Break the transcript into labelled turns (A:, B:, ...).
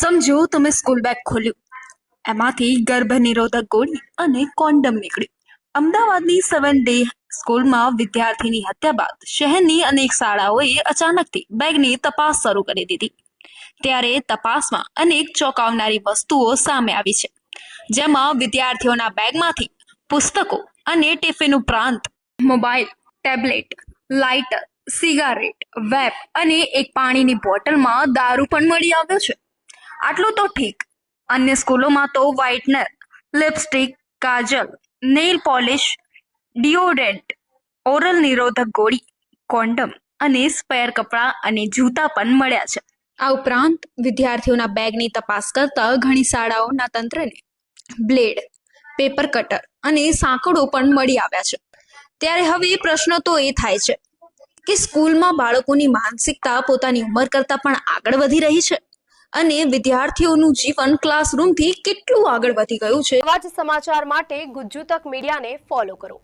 A: સમજો, તમે school bag ખોલ્યું. એમાંથી ગર્ભ નિરોધક ગોળી અને કોન્ડમ નીકળ્યું. અમદાવાદની સેવન ડે સ્કૂલમાં વિદ્યાર્થીની હત્યા બાદ શહેરની અનેક શાળાઓએ અચાનકથી બેગની તપાસ શરૂ કરી દીધી. ત્યારે તપાસમાં અનેક ચોંકાવનારી વસ્તુઓ સામે આવી છે. જેમાં વિદ્યાર્થીઓના બેગમાંથી પુસ્તકો અને ટિફિન ઉપરાંત mobile tablet lighter cigarette vape અને એક પાણીની બોટલમાં દારૂ પણ મળી આવ્યો છે. આટલું તો ઠીક. અન્ય સ્કૂલોમાં તો whitener, lipstick, kajal nail polish deodorant oral નિરોધક ગોળી, કોન્ડમ અને સ્પેર કપડાં અને જૂતા પણ મળ્યા છે. આ ઉપરાંત વિદ્યાર્થીઓના બેગની તપાસ કરતા ઘણી શાળાઓના તંત્રને બ્લેડ, પેપર કટર અને સાંકળો પણ મળી આવ્યા છે. ત્યારે હવે પ્રશ્ન તો એ થાય છે કે સ્કૂલમાં બાળકોની માનસિકતા પોતાની ઉંમર કરતાં પણ આગળ વધી રહી છે? અને વિદ્યાર્થીઓનું જીવન ક્લાસરૂમથી કેટલું આગળ વધી ગયું છે?
B: આવા જ સમાચાર માટે ગુજ્જુ તક મીડિયાને ફોલો કરો.